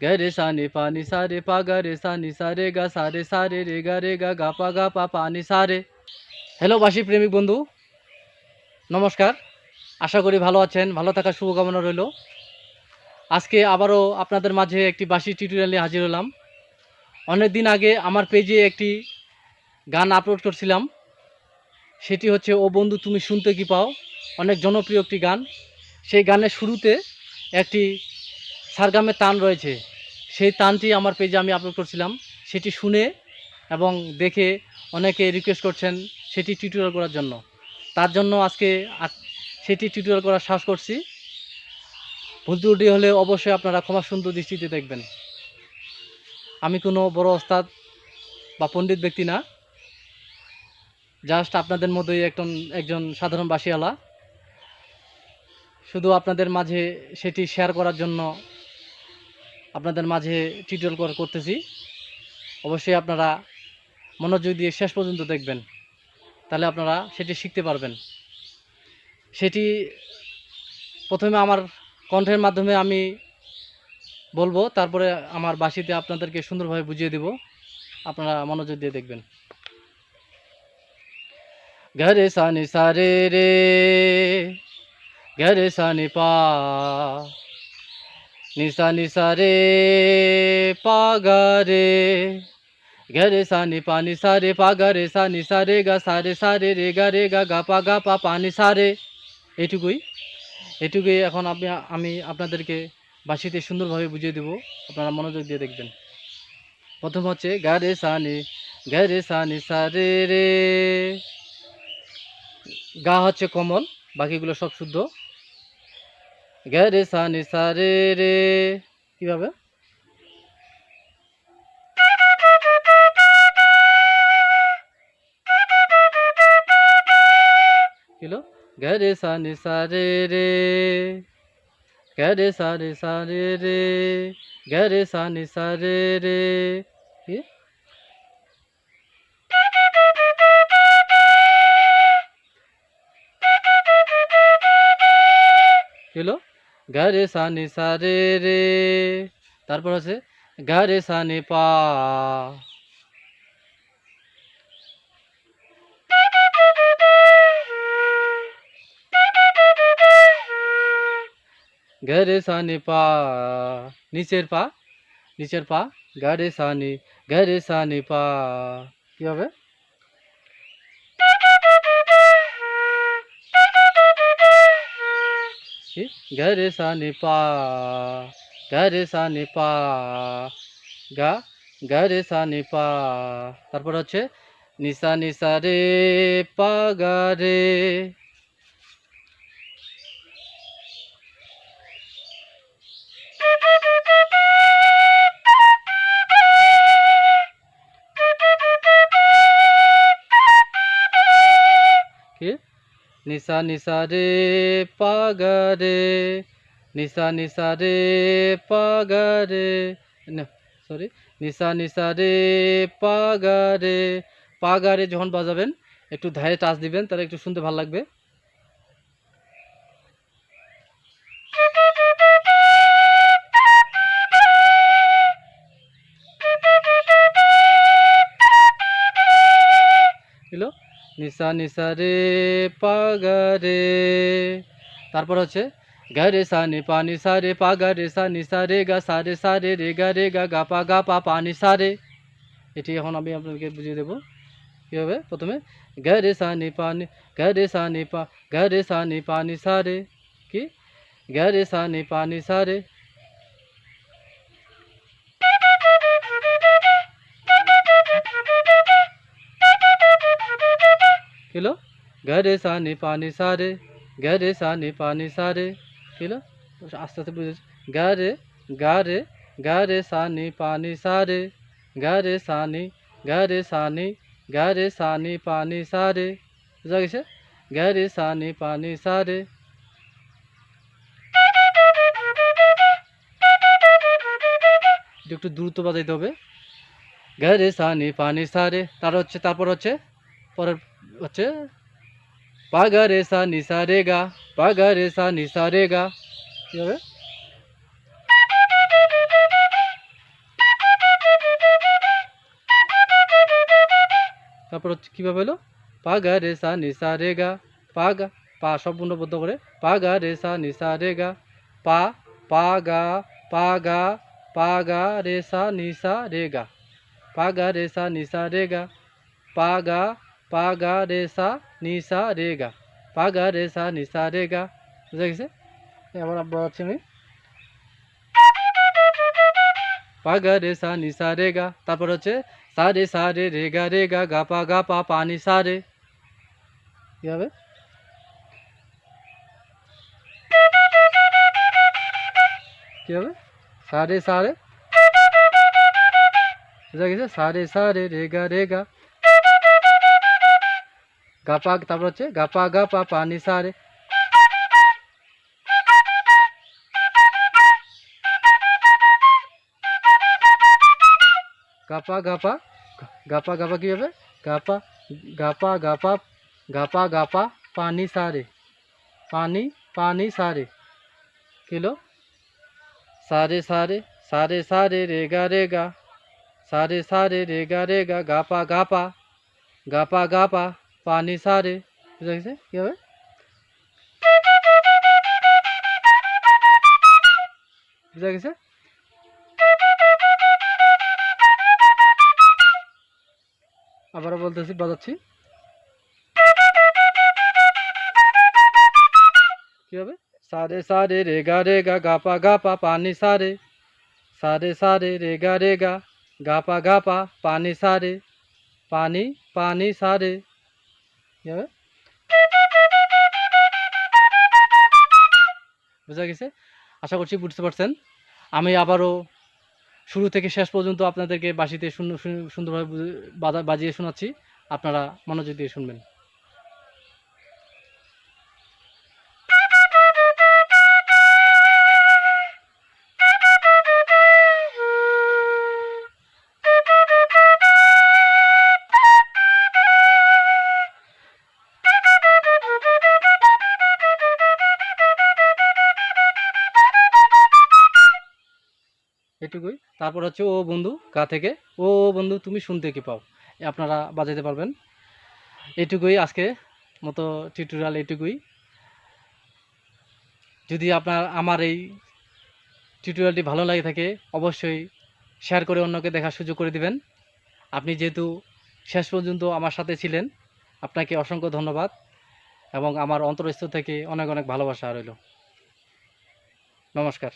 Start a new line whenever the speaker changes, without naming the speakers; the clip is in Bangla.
রে সা নি পা নি সা রে পা গা সা নি সা রে গা রে গা গা পা গা পা পা নি সা রে হ্যালো বাসী প্রেমিক বন্ধু। নমস্কার। আশা করি ভালো আছেন, ভালো থাকার শুভকামনা রইল। আজকে আবারও আপনাদের মাঝে একটি বাসি টিউটোরিয়াল হাজির হলাম। অনেক দিন আগে আমার পেজে একটি গান আপলোড করছিলাম। সেটি হচ্ছে, ও বন্ধু, তুমি শুনতে কি পাও? অনেক জনপ্রিয় একটি গান। সেই গানের শুরুতে একটি সারগামের তান রয়েছে। সেই তানটি আমার পেজে আমি আপলোড করছিলাম। সেটি শুনে এবং দেখে অনেকে রিকোয়েস্ট করছেন সেটি টিউটোরিয়াল করার জন্য। তার জন্য আজকে সেটি টিউটোরিয়াল করার সাহস করছি। ভুল ত্রুটি হলে অবশ্যই আপনারা ক্ষমা সুন্দর দৃষ্টিতে দেখবেন। আমি কোনো বড় ওস্তাদ বা পণ্ডিত ব্যক্তি না। জাস্ট আপনাদের মধ্যেই একজন একজন সাধারণ বাসিওয়ালা শুধু আপনাদের মাঝে সেটি শেয়ার করার জন্য আপনাদের মাঝে টিউটোরিয়াল কর- করতেছি। অবশ্যই আপনারা মনোযোগ দিয়ে শেষ পর্যন্ত দেখবেন। তাহলে আপনারা সেটি শিখতে পারবেন। সেটি প্রথমে আমার কণ্ঠের মাধ্যমে আমি বলব, তারপরে আমার বাসিতে আপনাদেরকে সুন্দরভাবে বুঝিয়ে দেব। আপনারা মনোযোগ দিয়ে দেখবেন। ঘরে সানি সারে রে, ঘরে সানি পা নিসা নিসা রে পা গা রে ঘরে সানি পানি নিসা রে পা গা রে সা নিসা রে গা সারে সারে রে গা রে গা গা পা গা পা পানি সারে রে এইটুকুই এটুকুই এখন আপনি আমি আপনাদেরকে বাসিতে সুন্দরভাবে বুঝিয়ে দেব। আপনারা মনোযোগ দিয়ে দেখবেন। প্রথম হচ্ছে গা রে সানি গা রে সানি সা রে রে। গা হচ্ছে কমল, বাকিগুলো সব শুদ্ধ। গা রে সানি সা রে কীভাবে কিলো গা রে সানি সা রে রে গা রে সানি রে রে গা রে সানি সা রে রে হলো গা রে সানি সা রে রে তারপর আছে গা রে সানি পা। গা রে সানি পা। নিচের পা নিচের পা গা রে সানি গা রে সানি পা। কি হবে? কি? গা রে সানি পা গা রে সানি পা গা গা রে সানি পা তারপর হচ্ছে, নিসা নিসা রে, পা গা রে নিসা নিশা রে পা গা রে নিশা নিশা রে পা গা রে সরি নিশা নিশা রে পা গা রে পা রে যখন বাজাবেন, একটু ধারে টাচ দিবেন, তাহলে একটু শুনতে ভালো লাগবে। নিসা নিসা রে পা গা রে তারপর হচ্ছে, গা রে সা নি পা নি সা রে পা গা রে সা নি সা রে গা সা রে সা রে রে গা রে গা গা পা গা পা পা নি সা রে এটি এখন আমি আপনাদেরকে বুঝিয়ে দেবো। কীভাবে প্রথমে, গা রে সা নি পা নি গা রে সা নি পা, গা রে সা নি পা নি সা রে কি? গা রে সা নি পা নি সা রে কিলো গরে সানি পানি সারে গরে সানি পানি সারে কিলো আস্তে আস্তে বুঝেছি গারে গারে গারে সানি পানি সারে গারে সানি গারে সানি গারে সানি পানি সারে বুঝা গেছে গারে সানি পানি সারে একটু দ্রুত বাজাইতে হবে গারে সানি পানি সারে তার হচ্ছে তারপর হচ্ছে পরের হচ্ছে পাগা রে সা নিসা রে গা পাগা রে সা নিসা রে গা কি হবে তারপর হচ্ছে কীভাবে হলো পাগা রে সা নিসা রে গা পাগা পা সব গুণবদ্ধ করে পাগা রে সা নিসা রে গা পা পা গা পা গা পা গা রে সা নিসা রে গা পা গা রে সা নিসা রে গা পা গা পা গা রে সা নি সা রে গা পা গা রে সা নি সা রে গা বুঝা গেছে এবার আবার হচ্ছে আমি পা গা রে সা নি সা রে গা তারপর হচ্ছে সা রে সা রে রে গা রে গা গা পা গা পা পা নি সা রে কি হবে কি হবে সা রে সা রে বুঝা গেছে সা রে সা রে রে গা রে গা গা পা তারপর হচ্ছে গা পা গা পা পা নি সা রে গাপা গাপা গাপা গাপা কি হবে গাপা গাপা গাপা গাপা গাপা পানি সারে পানি পানি সারে কিলো সারে সারে সারে সারে রেগা রেগা সারে সারে রেগা রেগা গাপা গাপা গাপা গাপা পানি সারে বুঝা গেছে কি হবে বুঝা গেছে আবারও বলতেছি বাজাচ্ছি কি হবে সারে সারে রে গা রে গা গা পা গা পা পানি সারে সারে সারে রে গা রে গা গা পা গা পা পানি সারে পানি পানি সারে কি বুঝা গেছে? আশা করছি বুঝতে পারছেন। আমি আবারও শুরু থেকে শেষ পর্যন্ত আপনাদেরকে বাসিতে সুন্দর সুন্দরভাবে বাজিয়ে শোনাচ্ছি। আপনারা মনোযোগ দিয়ে শুনবেন। এটুকুই। তারপর হচ্ছে, ও বন্ধু, গা থেকে, ও বন্ধু, তুমি শুনতে কি পাও? আপনারা বাজাতে পারবেন। এটুকুই আজকে মতো টিউটোরিয়াল এটুকুই। যদি আপনার, আমার এই টিউটোরিয়ালটি ভালো লাগে থাকে, অবশ্যই শেয়ার করে অন্যকে দেখার সুযোগ করে দিবেন। আপনি যেহেতু শেষ পর্যন্ত আমার সাথে ছিলেন, আপনাকে অসংখ্য ধন্যবাদ এবং আমার অন্তরস্থ থেকে অনেক অনেক ভালোবাসা রইল। নমস্কার।